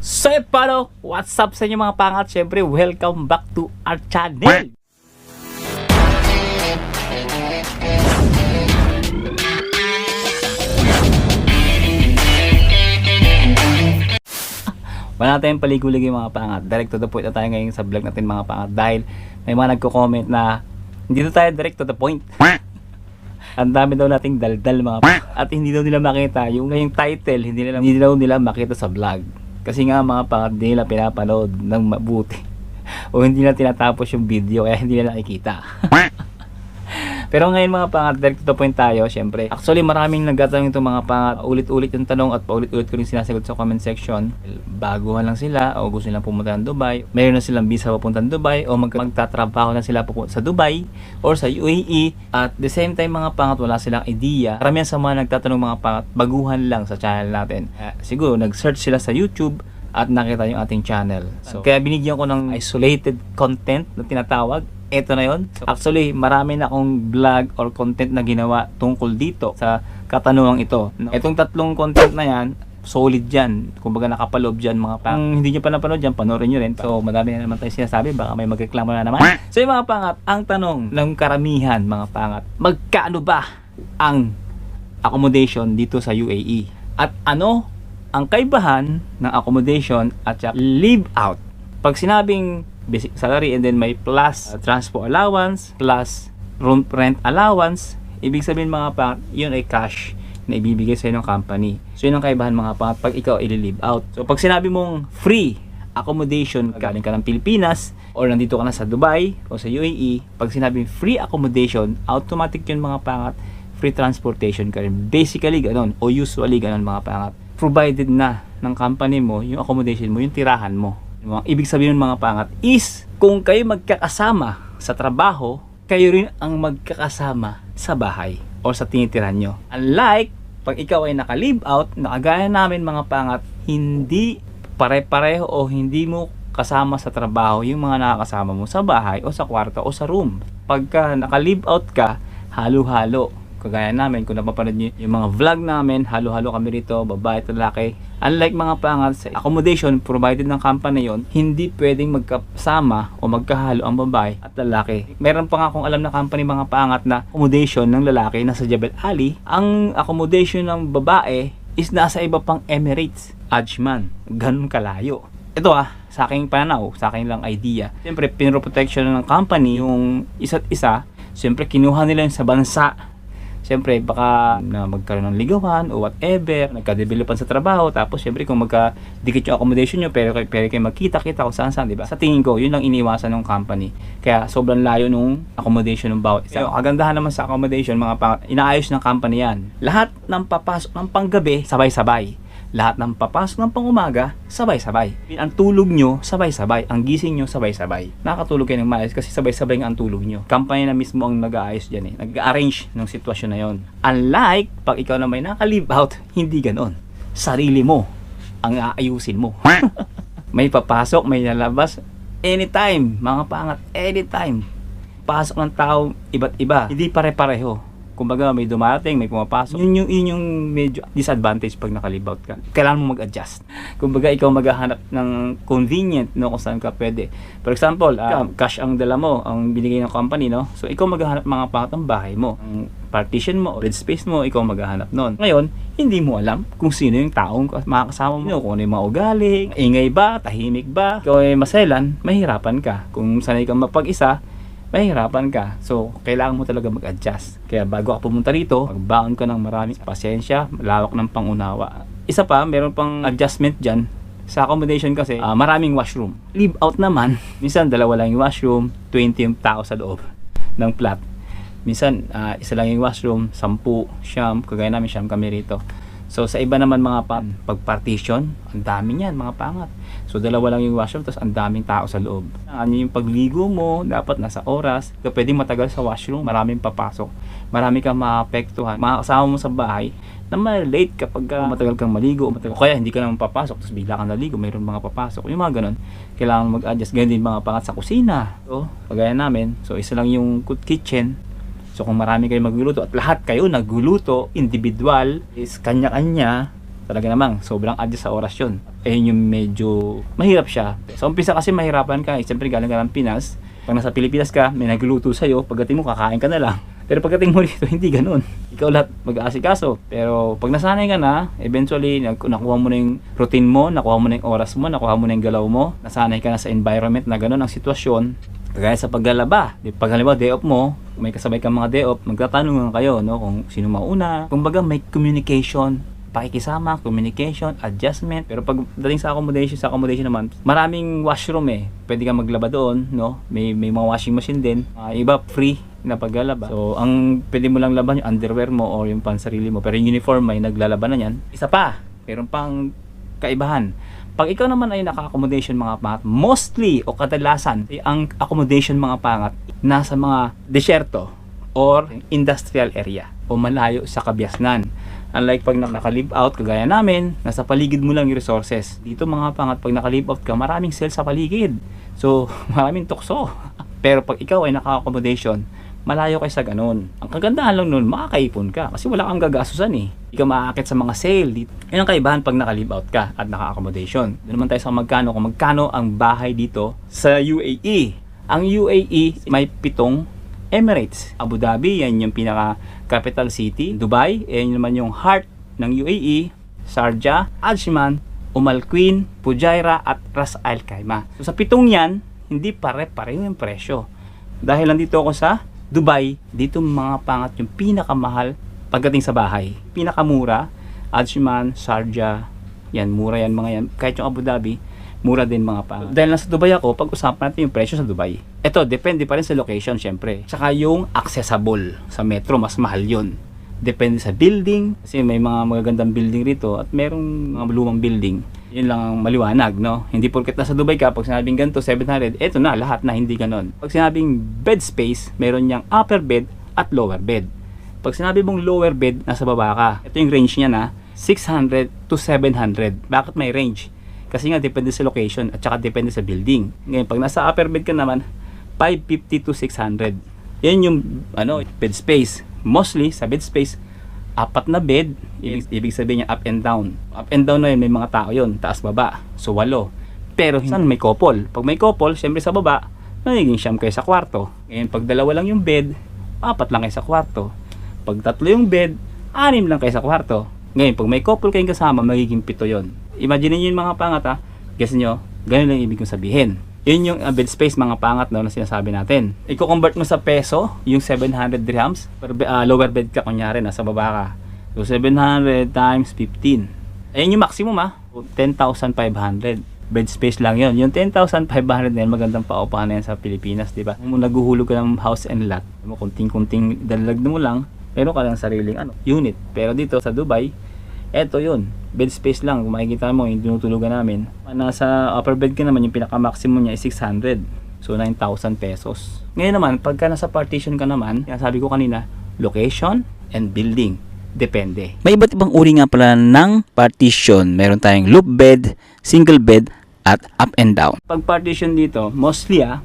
So eh, paano? What's up sa inyo mga pangat? Siyempre, welcome back to our channel! Wala tayong paligoy mga pangat. Direct to the point na tayo ngayon sa vlog natin mga pangat. Dahil may mga nagko-comment na hindi na tayo direct to the point. Ang dami daw nating daldal mga pangat. At hindi daw nila makita yung, yung title, hindi nila, hindi daw nila makita sa vlog. Kasi nga mga pangat, hindi nila pinapanood ng mabuti. o hindi nila tinatapos yung video kaya hindi nila nakikita. Pero ngayon mga pangat, direct to point tayo, syempre. Actually, maraming nagtatanong itong mga pangat. Ulit-ulit yung tanong at paulit-ulit ko rin sinasagot sa comment section. Baguhan lang sila o gusto nilang pumunta ng Dubai. Mayroon na silang visa papunta ng Dubai o mag magtatrabaho na sila papunta sa Dubai or sa UAE. At the same time mga pangat, wala silang idea. Karamihan sa mga nagtatanong mga pangat, baguhan lang sa channel natin. Uh, siguro, nag-search sila sa YouTube at nakita yung ating channel. So, kaya binigyan ko ng isolated content na tinatawag eto na yon. Actually, marami na akong vlog or content na ginawa tungkol dito sa katanungang ito. Etong tatlong content na yan, solid dyan. Kumbaga nakapaloob dyan mga pang. Kung hindi nyo pa napanood dyan, panoorin nyo rin. So, madami na naman tayo sinasabi. Baka may magreklamo na naman. So, yung mga pangat, ang tanong ng karamihan mga pangat, magkano ba ang accommodation dito sa UAE? At ano ang kaibahan ng accommodation at live out? Pag sinabing basic salary and then may plus uh, transport allowance, plus room rent allowance, ibig sabihin mga pa, yun ay cash na ibibigay sa ng company. So yun ang kaibahan mga pa pag ikaw i-live out. So pag sinabi mong free accommodation galing ka ng Pilipinas or nandito ka na sa Dubai o sa UAE, pag sinabing free accommodation, automatic yun mga pangat, free transportation ka rin. Basically ganun o usually ganun mga pangat. Provided na ng company mo yung accommodation mo, yung tirahan mo. Yung ibig sabihin ng mga pangat is kung kayo magkakasama sa trabaho, kayo rin ang magkakasama sa bahay o sa tinitirahan nyo. Unlike pag ikaw ay naka-live out, nakagaya namin mga pangat, hindi pare-pareho o hindi mo kasama sa trabaho yung mga nakakasama mo sa bahay o sa kwarto o sa room. Pagka naka-live out ka, halo-halo kagaya namin, kung napapanood nyo yung mga vlog namin, halo-halo kami rito, babae at lalaki. Unlike mga pangat sa accommodation provided ng company yon, hindi pwedeng magkasama o magkahalo ang babae at lalaki. Meron pa nga akong alam na company mga pangat na accommodation ng lalaki nasa Jebel Ali. Ang accommodation ng babae is nasa iba pang Emirates, Ajman. Ganun kalayo. Ito ah, sa aking pananaw, sa aking lang idea. Siyempre, pinroprotection ng company yung isa't isa. Siyempre, kinuha nila yun sa bansa Siyempre, baka na magkaroon ng ligawan o whatever, nagka-developan sa trabaho, tapos siyempre kung magka-dikit yung accommodation nyo, pero, pero kayo magkita-kita kung saan-saan, di ba? Sa tingin ko, yun lang iniwasan ng company. Kaya sobrang layo nung accommodation ng bawat isa. So, kagandahan naman sa accommodation, mga pang, inaayos ng company yan. Lahat ng papasok ng panggabi, sabay-sabay lahat ng papasok ng pangumaga, sabay-sabay. Ang tulog nyo, sabay-sabay. Ang gising nyo, sabay-sabay. Nakakatulog kayo ng maayos kasi sabay-sabay ang tulog nyo. Company na mismo ang nag-aayos dyan eh. Nag-arrange ng sitwasyon na yon. Unlike, pag ikaw na may naka-live out, hindi ganon. Sarili mo ang aayusin mo. may papasok, may lalabas, anytime, mga pangat, anytime. Pasok ng tao, iba't iba. Hindi pare-pareho kumbaga may dumating, may pumapasok. Yun yung, yun yung medyo disadvantage pag nakalive out ka. Kailangan mo mag-adjust. Kumbaga ikaw maghahanap ng convenient no kung saan ka pwede. For example, uh, cash ang dala mo, ang binigay ng company, no? So ikaw maghahanap mga pangat ng bahay mo. Ang partition mo, red space mo, ikaw maghahanap nun. Ngayon, hindi mo alam kung sino yung taong makakasama mo, kung ano yung mga ugali, ingay ba, tahimik ba, ikaw ay maselan, mahirapan ka. Kung sanay kang mapag-isa, mahirapan ka. So, kailangan mo talaga mag-adjust. Kaya bago ka pumunta rito, magbaon ka ng maraming pasensya, lawak ng pangunawa. Isa pa, meron pang adjustment dyan. Sa accommodation kasi, uh, maraming washroom. Leave out naman, minsan dalawa lang yung washroom, 20 yung tao sa loob ng flat. Minsan, uh, isa lang yung washroom, 10, siyam, kagaya namin siyam kami rito. So sa iba naman mga pa, pag partition, ang dami niyan mga pangat. So dalawa lang yung washroom tapos ang daming tao sa loob. Ano yung pagligo mo, dapat nasa oras. Kaya pwedeng matagal sa washroom, maraming papasok. Marami kang maapektuhan. Mga kasama mo sa bahay na ma-late kapag uh, matagal kang maligo o matagal. Kaya hindi ka naman papasok tapos bigla kang naligo, mayroon mga papasok. Yung mga ganun, kailangan mag-adjust. Ganyan din mga pangat sa kusina. So, kagaya namin, so isa lang yung kitchen, So kung marami kayo magluluto at lahat kayo nagluluto, individual, is kanya-kanya, talaga namang sobrang adjust sa oras yun. Eh yun yung medyo mahirap siya. Sa umpisa kasi mahirapan ka, eh, siyempre galing ka ng Pinas, pag nasa Pilipinas ka, may nagluluto sa'yo, pagdating mo kakain ka na lang. Pero pagdating mo dito, hindi ganun. Ikaw lahat mag-aasikaso. Pero pag nasanay ka na, eventually, nakuha mo na yung routine mo, nakuha mo na yung oras mo, nakuha mo na yung galaw mo, nasanay ka na sa environment na ganun ang sitwasyon, kagaya sa paglalaba. Pag halimbawa, day off mo, may kasabay kang mga day off, magtatanong kayo, no, kung sino mauna. Kumbaga, may communication pakikisama, communication, adjustment. Pero pag dating sa accommodation, sa accommodation naman, maraming washroom eh. Pwede kang maglaba doon, no? May, may mga washing machine din. Ah, iba free na paglalaba. So, ang pwede mo lang laban yung underwear mo or yung pansarili mo. Pero yung uniform may naglalaban na yan. Isa pa, meron pang kaibahan. Pag ikaw naman ay naka-accommodation mga pangat, mostly o kadalasan, ang accommodation mga pangat nasa mga desyerto or industrial area o malayo sa kabiasnan. Unlike pag naka-live out, kagaya namin, nasa paligid mo lang yung resources. Dito mga pangat, pag naka-live out ka, maraming sales sa paligid. So, maraming tukso. Pero pag ikaw ay naka-accommodation, malayo kayo sa ganun. Ang kagandahan lang nun, makakaipon ka. Kasi wala kang gagasusan eh. Hindi ka maaakit sa mga sale. Yan ang kaibahan pag naka-live out ka at naka-accommodation. Doon naman tayo sa magkano. Kung magkano ang bahay dito sa UAE. Ang UAE may pitong Emirates. Abu Dhabi, yan yung pinaka capital city. Dubai, yan naman yung heart ng UAE. Sharjah, Ajman, Umal Queen, Fujairah at Ras Al Khaimah. So sa pitong yan, hindi pare-pareho yung presyo. Dahil nandito ako sa Dubai, dito mga pangat yung pinakamahal pagdating sa bahay. Pinakamura, Ajman, Sharjah, yan, mura yan mga yan. Kahit yung Abu Dhabi, mura din mga pa. Dahil nasa Dubai ako, pag-usapan natin yung presyo sa Dubai. Ito, depende pa rin sa location, syempre. Saka yung accessible sa metro, mas mahal yun. Depende sa building, kasi may mga magagandang building rito at merong mga lumang building. Yun lang ang maliwanag, no? Hindi porket nasa Dubai ka, pag sinabing ganito, 700, eto na, lahat na, hindi ganon. Pag sinabing bed space, meron niyang upper bed at lower bed. Pag sinabi mong lower bed, nasa baba ka. Ito yung range niya na 600 to 700. Bakit may range? Kasi nga depende sa location at saka depende sa building. Ngayon, pag nasa upper bed ka naman, 550 to 600. Yan yung ano, bed space. Mostly sa bed space, apat na bed, ibig, ibig sabihin niya up and down. Up and down na yun, may mga tao yun, taas baba. So walo. Pero saan may couple? Pag may couple, syempre sa baba, nagiging siyam kayo sa kwarto. Ngayon, pag dalawa lang yung bed, apat lang kayo sa kwarto. Pag tatlo yung bed, anim lang kayo sa kwarto. Ngayon, pag may couple kayong kasama, magiging pito yon. Imagine niyo yung mga pangat ha. Guess nyo, ganun lang ibig kong sabihin. Yun yung uh, bed space mga pangat no, na sinasabi natin. Iko-convert mo sa peso, yung 700 dirhams. Per, ah, lower bed ka, kunyari, nasa baba ka. So, 700 times 15. Ayun yung maximum ha. 10,500 bed space lang yon. Yung 10,500 na yan, magandang paupahan na yan sa Pilipinas, di ba? Kung naguhulog ka ng house and lot, mo kunting-kunting dalalag mo lang, meron ka lang sariling ano, unit. Pero dito sa Dubai, eto yun, bed space lang. Kung makikita mo, yung tinutulugan namin. Nasa upper bed ka naman, yung pinaka-maximum niya is 600. So, 9,000 pesos. Ngayon naman, pagka nasa partition ka naman, yung sabi ko kanina, location and building. Depende. May iba't ibang uri nga pala ng partition. Meron tayong loop bed, single bed, at up and down. Pag partition dito, mostly ah,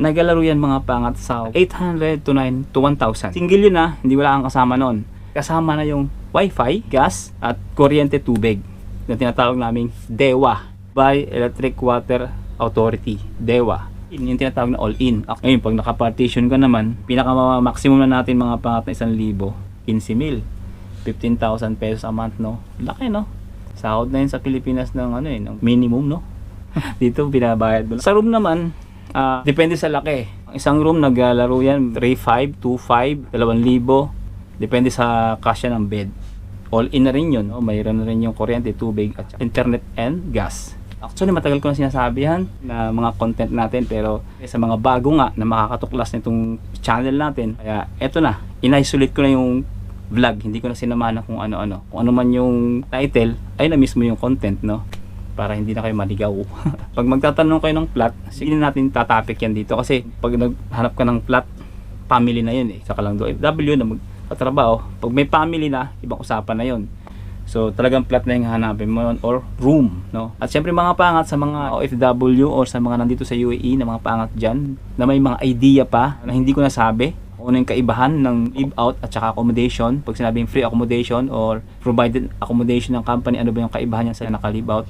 nagalaro yan mga pangat sa 800 to 9 to 1,000. Single yun ah, hindi wala kang kasama nun. Kasama na yung wifi, gas, at kuryente tubig na tinatawag naming DEWA by Electric Water Authority, DEWA. Yun yung tinatawag na all-in. Ngayon, pag naka-partition ka naman, pinaka-maximum na natin mga pangat na 1,000, 15 mil. 15,000 pesos a month, no? Laki, no? Sahod na yun sa Pilipinas ng ano eh, ng minimum, no? Dito binabayad mo. Sa room naman, ah, depende sa laki. Ang isang room naglalaro yan 3.5, 2.5, 2,000. Depende sa kasya ng bed. All in na rin yun. Oh, mayroon na rin yung kuryente, tubig, at internet and gas. Actually, matagal ko na sinasabi yan na mga content natin pero sa mga bago nga na makakatuklas nitong channel natin. Kaya eto na, in-isolate ko na yung vlog. Hindi ko na sinamahan ng kung ano-ano. Kung ano man yung title, ay na mismo yung content, no? para hindi na kayo maligaw. pag magtatanong kayo ng plot, sige na natin tatapik yan dito kasi pag naghanap ka ng plot, family na yun eh. Saka lang do FW na magtatrabaho. Pag may family na, ibang usapan na yun. So talagang plot na yung hanapin mo or room, no? At syempre mga pangat sa mga OFW or sa mga nandito sa UAE na mga pangat dyan na may mga idea pa na hindi ko nasabi. Ano yung kaibahan ng live out at saka accommodation. Pag sinabing free accommodation or provided accommodation ng company, ano ba yung kaibahan niya sa naka-live out.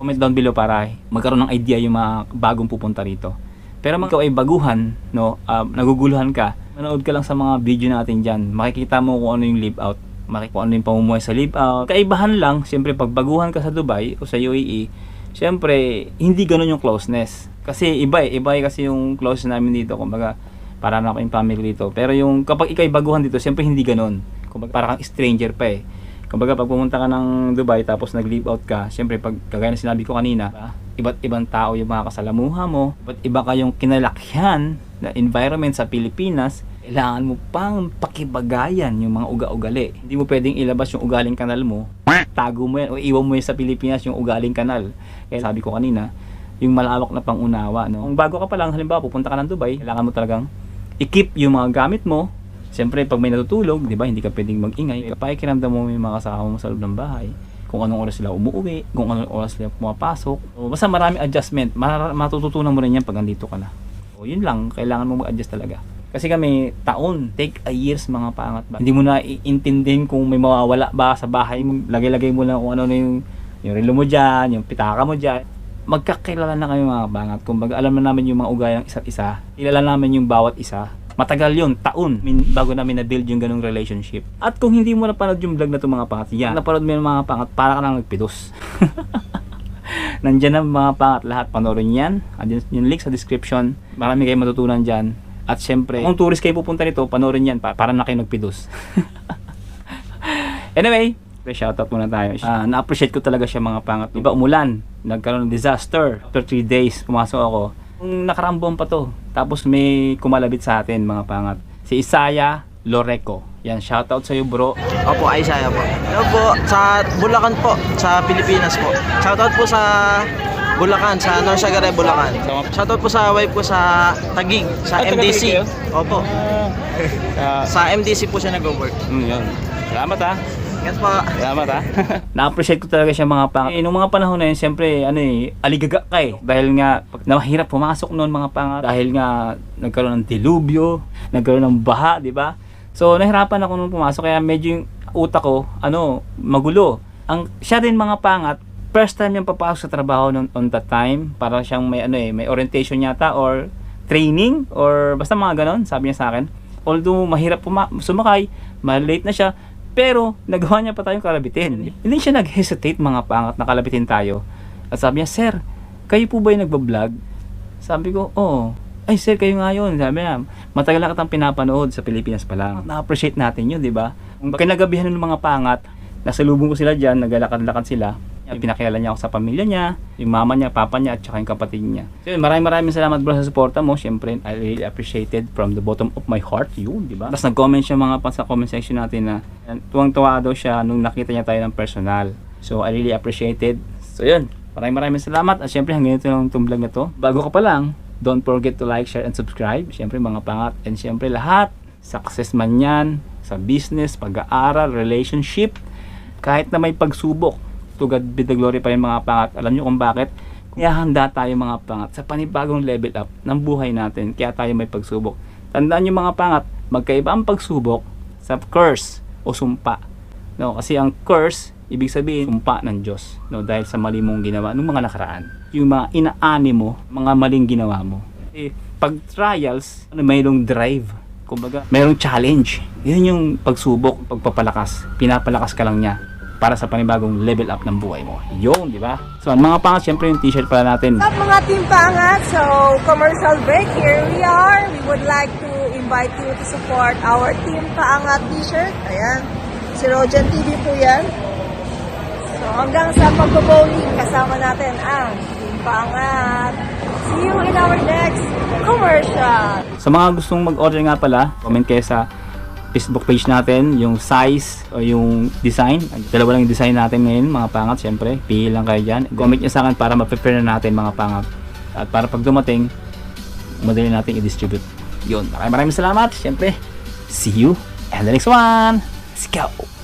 Comment down below para magkaroon ng idea yung mga bagong pupunta rito. Pero kung ikaw ay baguhan, no, um, naguguluhan ka, manood ka lang sa mga video natin dyan. Makikita mo kung ano yung live out. Makikita ano yung pamumuhay sa live out. Kaibahan lang, siyempre pag baguhan ka sa Dubai o sa UAE, siyempre hindi ganun yung closeness. Kasi iba eh, iba eh kasi yung close namin dito. Kumbaga, para na ako yung family dito. Pero yung kapag ikaw ay baguhan dito, siyempre hindi ganun. Kumbaga, para kang stranger pa eh. Kumbaga, pag pumunta ka ng Dubai tapos nag-leave out ka, siyempre pag kagaya na sinabi ko kanina, iba't ibang tao yung mga kasalamuha mo, iba't iba kayong kinalakyan na environment sa Pilipinas, kailangan mo pang pakibagayan yung mga uga-ugali. Hindi mo pwedeng ilabas yung ugaling kanal mo, tago mo yan o iwan mo yan sa Pilipinas yung ugaling kanal. Kaya sabi ko kanina, yung malawak na pangunawa. No? Kung bago ka pa lang, halimbawa pupunta ka ng Dubai, kailangan mo talagang i-keep yung mga gamit mo. Siyempre, pag may natutulog, di ba, hindi ka pwedeng mag-ingay. Pakikiramdam mo yung mga kasama mo sa loob ng bahay. Kung anong oras sila umuwi, kung anong oras sila pumapasok. O, basta maraming adjustment. Matututunan mo rin yan pag nandito ka na. O, yun lang, kailangan mo mag-adjust talaga. Kasi kami, taon, take a years mga pangat ba. Hindi mo na iintindihin kung may mawawala ba sa bahay mo. Lagay-lagay mo lang kung ano na yung, yung relo mo dyan, yung pitaka mo dyan. Magkakilala na kami mga pangat. Kumbaga, alam na namin yung mga ugay ng isa't isa. Kilala namin yung bawat isa. Matagal yun, taon, min, bago namin na-build yung ganong relationship. At kung hindi mo napanood yung vlog na itong mga pangat, yan, napanood mo yung mga pangat, para ka nang nagpidos. Nandyan na mga pangat lahat, panoorin yan. Andyan yung link sa description. Marami kayong matutunan dyan. At syempre, kung tourist kayo pupunta nito, panoorin yan pa, para na kayo nagpidos. anyway, shoutout muna tayo. Ah, na-appreciate ko talaga siya mga pangat. Iba umulan, nagkaroon ng disaster. After 3 days, pumasok ako. Nakaraang buwan pa to. Tapos may kumalabit sa atin mga pangat. Si Isaya Loreco. Yan, shoutout sa iyo bro. Opo, ay saya po. Hello po, sa Bulacan po, sa Pilipinas po. Shoutout po sa Bulacan, sa Norsagare, Bulacan. Shoutout po sa wife ko sa Tagig, sa Ah, MDC. Opo, Ah, sa MDC po siya nag-work. mm, yun. Salamat ha. Yes po. Salamat ha. Na-appreciate ko talaga siya mga pangat. Eh, nung mga panahon na yun, siyempre, ano eh, aligaga ka eh. Dahil nga, pag nahirap pumasok noon mga pangat. Dahil nga, nagkaroon ng dilubyo, nagkaroon ng baha, di ba? So, nahirapan ako nung pumasok. Kaya medyo yung utak ko, ano, magulo. Ang, siya rin mga pangat, first time niyang papasok sa trabaho noon on that time. Para siyang may, ano eh, may orientation yata or training or basta mga ganon, sabi niya sa akin. Although mahirap puma- sumakay, malate na siya, pero nagawa niya pa tayong kalabitin. Hindi siya nag-hesitate mga pangat na kalabitin tayo. At sabi niya, Sir, kayo po ba yung nagbablog? Sabi ko, oo. Ay, sir, kayo nga yun. Sabi niya, matagal na kitang pinapanood sa Pilipinas pa lang. Na-appreciate natin yun, di ba? Kinagabihan ng mga pangat, nasa lubong ko sila dyan, naglalakad-lakad sila. Pinakilala niya ako sa pamilya niya, yung mama niya, papa niya, at saka yung kapatid niya. So yun, maraming maraming salamat bro sa suporta mo. Siyempre, I really appreciated from the bottom of my heart. Yun, di ba? Tapos nag-comment siya mga pa sa comment section natin na tuwang-tuwa daw siya nung nakita niya tayo ng personal. So I really appreciated. So yun, maraming maraming salamat. At syempre, hanggang ito lang itong vlog na to. Bago ka pa lang, don't forget to like, share, and subscribe. Syempre, mga pangat. And syempre, lahat, success man yan, sa business, pag-aaral, relationship, kahit na may pagsubok, to God be the glory pa rin mga pangat. Alam nyo kung bakit? Kaya handa tayo mga pangat sa panibagong level up ng buhay natin. Kaya tayo may pagsubok. Tandaan nyo mga pangat, magkaiba ang pagsubok sa curse o sumpa. No, kasi ang curse, ibig sabihin, sumpa ng Diyos. No, dahil sa mali mong ginawa nung mga nakaraan. Yung mga inaani mo, mga maling ginawa mo. Eh, pag trials, ano, mayroong drive. Kumbaga, mayroong challenge. Yun yung pagsubok, pagpapalakas. Pinapalakas ka lang niya para sa panibagong level up ng buhay mo. Yun, di ba? So, ang mga pangat, syempre yung t-shirt pala natin. Up mga team pangat, so commercial break, here we are. We would like to invite you to support our team paangat t-shirt. Ayan, si Rojan TV po yan. So hanggang sa pag-bowling, kasama natin ang team paangat. See you in our next commercial. Sa mga gustong mag-order nga pala, comment kayo sa Facebook page natin, yung size o yung design. Dalawa lang yung design natin ngayon, mga pangat, syempre. Pili lang kayo dyan. Comment nyo sa akin para ma-prepare na natin, mga pangat. At para pag dumating, madali natin i-distribute. Yun. Maraming maraming salamat. Syempre, see you in the next one. Let's go!